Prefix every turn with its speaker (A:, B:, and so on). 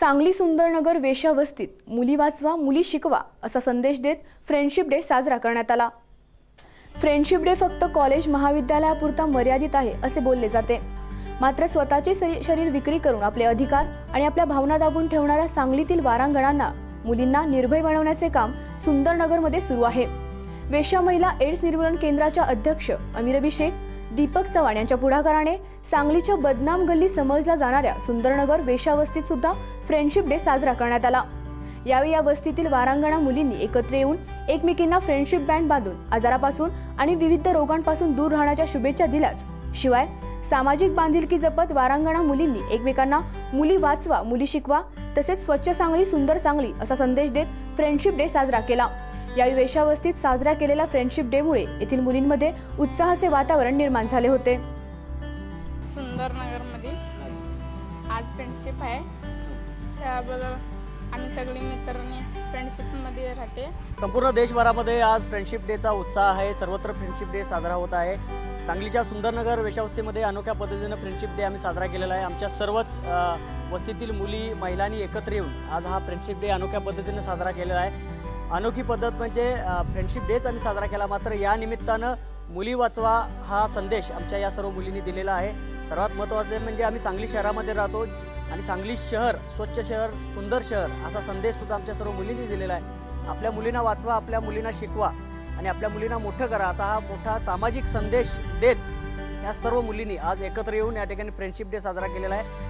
A: सांगली सुंदरनगर वेशावस्तीत मुली वाचवा मुली शिकवा असा संदेश देत फ्रेंडशिप डे साजरा करण्यात आला. फ्रेंडशिप डे फक्त कॉलेज महाविद्यालयापुरता मर्यादित आहे असे बोलले जाते. मात्र स्वतःचे शरीर विक्री करून आपले अधिकार आणि आपल्या भावना दाबून ठेवणाऱ्या सांगलीतील वारांगणांना मुलींना निर्भय बनवण्याचे काम सुंदरनगरमध्ये सुरू आहे. वेश्या महिला एड्स निर्मूलन केंद्राच्या अध्यक्ष अमीरबी शेख दीपक चव्हाण यांच्या पुढाकाराने सांगलीच्या बदनाम गल्ली समजल्या जाणाऱ्या सुंदरनगर वेशावस्तीत सुद्धा फ्रेंडशिप डे साजरा करण्यात आला. यावेळी या वस्तीतील वारांगणा मुलींनी एकत्र येऊन एकमेकींना फ्रेंडशिप बँड बांधून आजारापासून आणि विविध रोगांपासून दूर राहण्याच्या शुभेच्छा दिल्याच. शिवाय सामाजिक बांधिलकी जपत वारांगणा मुलींनी एकमेकांना मुली वाचवा मुली शिकवा तसेच स्वच्छ सांगली सुंदर सांगली असा संदेश देत फ्रेंडशिप डे साजरा केला. यावेळी वेश्यावस्तीत साजरा केलेल्या फ्रेंडशिप डेमुळे येथील मुलींमध्ये उत्साहाचे वातावरण निर्माण झाले होते.
B: सुंदरनगरमध्ये आज फ्रेंडशिप आहे. त्याबद्दल आम्ही सगळी मित्रांनी फ्रेंडशिपमध्ये राहते.
C: संपूर्ण देशभरामध्ये आज फ्रेंडशिप डेचा उत्साह आहे. सर्वत्र फ्रेंडशिप डे साजरा होत आहे. सांगलीच्या सुंदरनगर वेशावस्तीमध्ये अनोख्या पद्धतीनं फ्रेंडशिप डे आम्ही साजरा केलेला आहे. आमच्या सर्वच वस्तीतील मुली महिलांनी एकत्र येऊन आज हा फ्रेंडशिप डे अनोख्या पद्धतीनं साजरा केलेला आहे. अनोखी पद्धत म्हणजे फ्रेंडशिप डेच आम्ही साजरा केला. मात्र या निमित्तानं मुली वाचवा हा संदेश आमच्या या सर्व मुलींनी दिलेला आहे. सर्वात महत्त्वाचे म्हणजे आम्ही सांगली शहरामध्ये राहतो आणि सांगली शहर स्वच्छ शहर सुंदर शहर असा संदेश सुद्धा आमच्या सर्व मुलींनी दिलेला आहे. आपल्या मुलींना वाचवा आपल्या मुलींना शिकवा आणि आपल्या मुलींना मोठं करा असा हा मोठा सामाजिक संदेश देत या सर्व मुलींनी आज एकत्र येऊन या ठिकाणी फ्रेंडशिप डे साजरा केलेला आहे.